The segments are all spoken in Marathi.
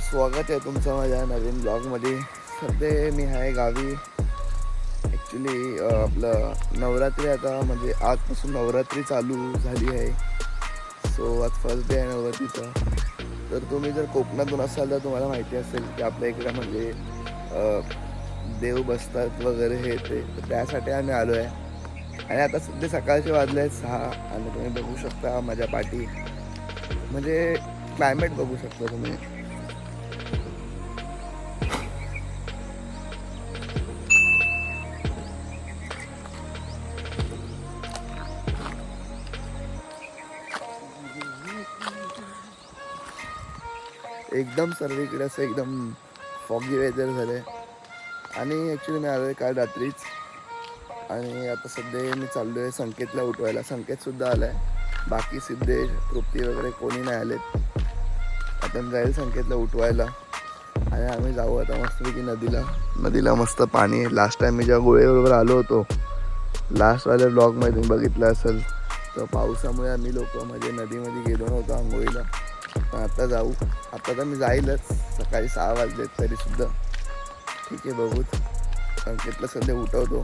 स्वागत आहे तुमचं माझ्या नवीन ब्लॉगमध्ये. सध्या मी आहे गावी. ॲक्च्युली आपलं नवरात्री आता म्हणजे आजपासून नवरात्री चालू झाली आहे. सो आज फर्स्ट डे आहे नवरात्रीचा. तर तुम्ही जर कोकणातून असाल तर तुम्हाला माहिती असेल की आपल्या इकडे म्हणजे देव बसतात वगैरे हे ते. तर त्यासाठी आम्ही आलो आहे. आणि आता सध्या सकाळचे वाजले आहेत सहा आणि तुम्ही बघू शकता माझ्या पाठी. म्हणजे क्लायमेट बघू शकता तुम्ही. एकदम सर्वीकडे असं एकदम फॉगी वेदर झालं आहे आणि ॲक्च्युली मी आलो आहे काल रात्रीच. आणि आता सध्या मी चाललो आहे संकेतला उठवायला. संकेतसुद्धा आला आहे बाकी सिद्धेश तृप्ती वगैरे कोणी नाही आलेत. आता मी जाईल संकेतला उठवायला. आणि आम्ही जाऊ आता मस्तपैकी नदीला. नदीला मस्त पाणी. आहे लास्ट टाईम मी जेव्हा गोळेबरोबर आलो होतो लास्टवाल्या ब्लॉगमध्ये तुम्ही बघितलं असेल तर पावसामुळे आम्ही लोक म्हणजे नदीमध्ये गेलो नव्हतो आंघोळीला. पण आता जाऊ. आता तर मी जाईलच. सकाळी सहा वाजलेत तरीसुद्धा ठीक आहे बघूच संकेतला सध्या उठवतो.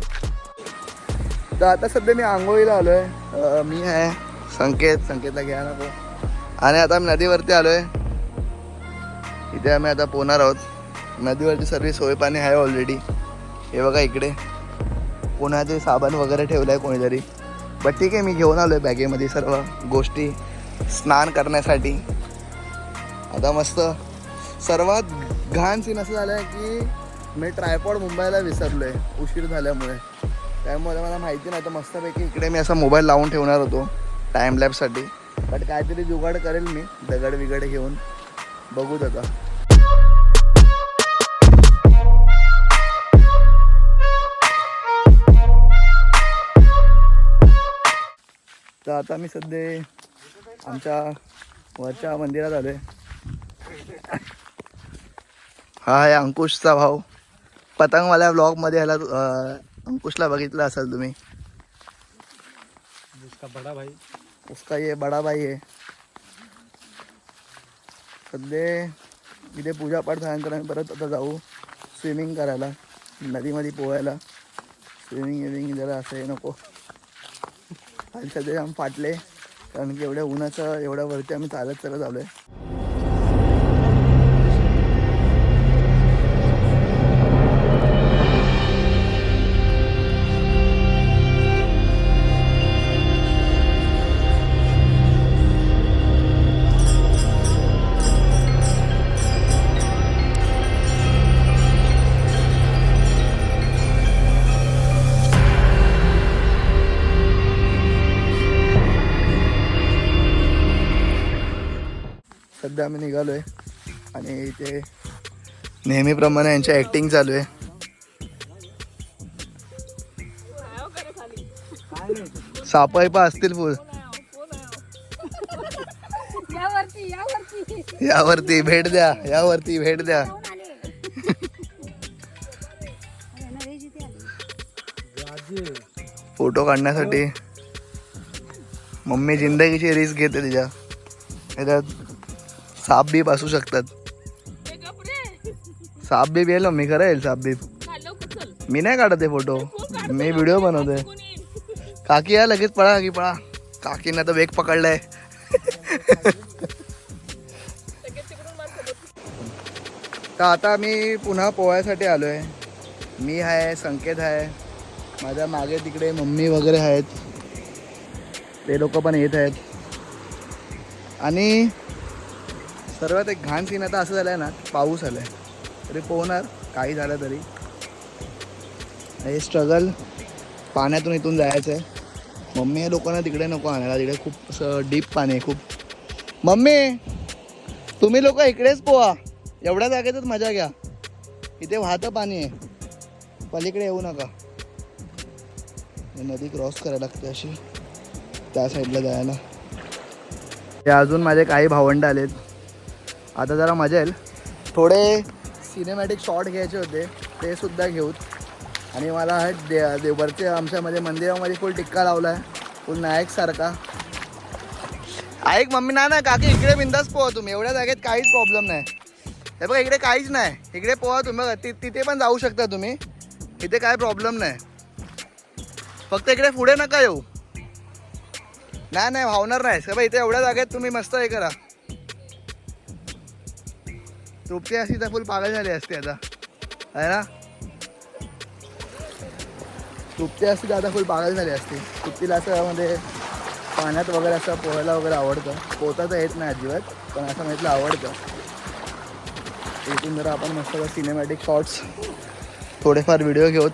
तर आता सध्या मी आंघोळीला आलो आहे मी आहे. संकेत. संकेतला घ्या नको आणि आता मी नदीवरती आलो आहे इथे आम्ही आता पोहणार आहोत. नदीवरची सर्व सोय पाणी आहे ऑलरेडी हे बघा इकडे. कोणाचे साबण वगैरे ठेवलं आहे कोणीतरी. बट ठीक आहे मी घेऊन आलो आहे बॅगेमध्ये सर्व गोष्टी. स्नान करण्यासाठी. आता मस्त. सर्वात घाण सीन असं झालं आहे की मी ट्रायपॉड मुंबईला विसरलो आहे उशीर झाल्यामुळे. त्यामुळे मला माहिती नाही तर मस्तपैकी इकडे मी असा मोबाईल लावून ठेवणार होतो टाईम लॅबसाठी बट काहीतरी जुगाड करेल मी दगड बिगड घेऊन. बघू आता. तर आता मी सध्या आमच्या वरच्या मंदिरात आलोय. हा आहे अंकुशचा भाऊ. पतंगवाल्या ब्लॉगमध्ये ह्याला अंकुशला बघितलं असाल तुम्ही. उसका बड़ा भाई. उसका ये बडा भाई आहे सध्या इथे पूजापाठ झाल्यानंतर आम्ही परत आता जाऊ स्विमिंग करायला नदीमध्ये पोहायला. स्विमिंग विमिंग जरा असं हे नको. आणि सध्या आम्ही फाटले कारण की एवढ्या उन्हाचं एवढ्या वरती आम्ही चालत चालत आलो आहे सध्या आम्ही निघालो आहे आणि इथे नेहमीप्रमाणे यांची ॲक्टिंग चालू आहे. सापाई पण असतील फुल. यावरती भेट द्या. यावरती भेट द्या. फोटो काढण्यासाठी मम्मी जिंदगीची रिस्क घेते तिच्या. साप बीप असू शकतात. साप बीप येईल मम्मी खरं येईल साप बीप. मी नाही काढत आहे फोटो. मी व्हिडिओ बनवतोय. काकी या लगेच पळा काकी पळा. काकीनं तर वेग पकडलाय. तर आता मी पुन्हा पोहायसाठी आलो आहे मी आहे संकेत आहे माझ्या मागे तिकडे मम्मी वगैरे आहेत. ते लोक पण येत आहेत. आणि सर्वात एक घाण सीन आता असं झालं आहे ना पाऊस आला आहे तरी पोहणार काही झालं तरी. हे स्ट्रगल पाण्यातून इथून जायचं आहे मम्मी या लोकांना तिकडे नको आणायला तिकडे खूप असं डीप पाणी आहे खूप. मम्मी तुम्ही लोक इकडेच पोहा. एवढ्या जागेतच मजा घ्या. इथे वाहतं पाणी आहे. पलीकडे येऊ नका. नदी क्रॉस करायला लागते अशी. त्या साईडला जायला. हे अजून माझे काही भावंड आलेत. आता जरा मजा येईल. थोडे सिनेमॅटिक शॉट घ्यायचे होते. ते सुद्धा घेऊत. आणि मला दे देवरचे आमच्यामध्ये मंदिरामध्ये फुल टिक्का लावला आहे फुल नायकसारखा ऐक मम्मी ना ना काकी इकडे बिंदास पोहा तुम्ही. एवढ्या जागेत काहीच प्रॉब्लेम नाही. हे बघा इकडे काहीच नाही. इकडे पोहा तुम्ही बघा. ति- तिथे पण जाऊ शकता तुम्ही. इथे काय प्रॉब्लेम नाही. फक्त इकडे पुढे नका येऊ. नाही नाही भावणार नाही. सगळं इथे एवढ्या जागेत तुम्ही मस्त हे करा. तृप्ती अशी तर फुल पागल झाली असते आता. आहे ना? तृप्ती असती तर आता फुल पागल झाली असते. तृप्तीला असं म्हणजे पाण्यात वगैरे असं पोहायला वगैरे आवडतं. पोहता तर येत नाही अजिबात पण असं म्हटलं आवडतं. इथून जरा आपण मस्त सिनेमॅटिक शॉर्ट्स थोडेफार व्हिडिओ घेऊत.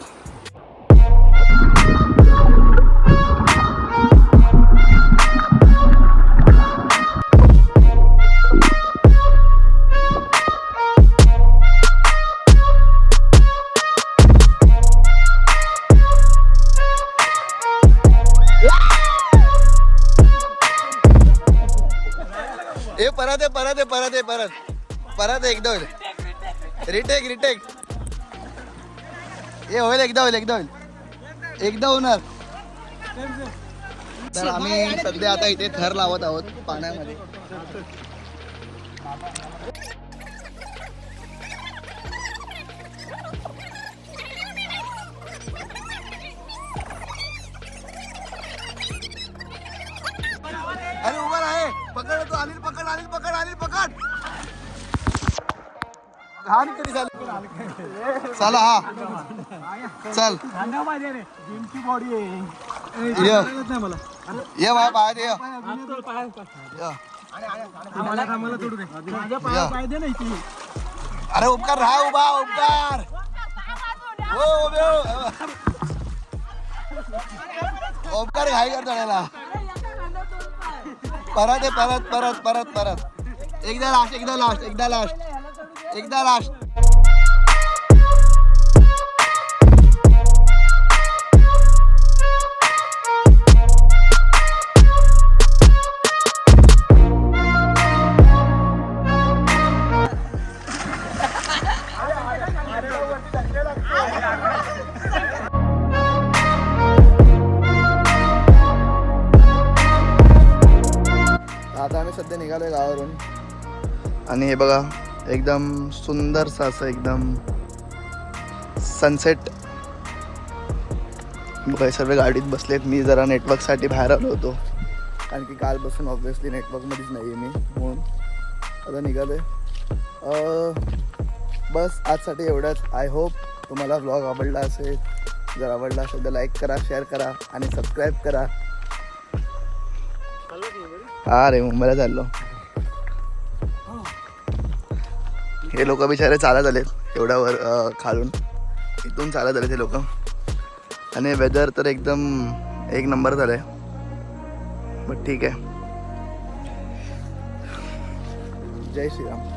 परत आहे परत आहे परत. आहे परत परत एकदा होईल. रिटेक रिटेक हे होईल एकदा होईल एकदा होईल. एकदा होणार. तर आम्ही सध्या आता इथे थर लावत आहोत पाण्यामध्ये. अरे उभा आहे पकड तो अनिल पकड. अनिल पकड अनिल पकड। घाण तरी झाली चला हा। चल। ये। ये बाय बाहेर ये. अरे, उपकार राहा, उभा, उपकार। हो उपकार घाई करतो परत आहे परत परत परत परत. एकदा लास्ट एकदा लास्ट एकदा लास्ट एकदा लास्ट गावावरून आणि हे बघा एकदम सुंदरसं असं एकदम सनसेट बघा सर्व गाडीत बसलेत मी जरा नेटवर्कसाठी बाहेर आलो होतो. कारण की काल बसून ऑब्व्हियसली नेटवर्कमध्येच नाही आहे मी म्हणून आता निघालोय. अं, बस आजसाठी एवढंच. आय होप तुम्हाला ब्लॉग आवडला असेल जर आवडला असेल तर लाईक करा शेअर करा आणि सबस्क्राईब करा. हा रे मुंबईला चाललो. हे लोक बिचारे चालत आलेत एवढ्यावर खालून. इथून चालत आले ते लोक. आणि वेदर तर एकदम एक नंबर झालंय. बट ठीक आहे. जय श्रीराम.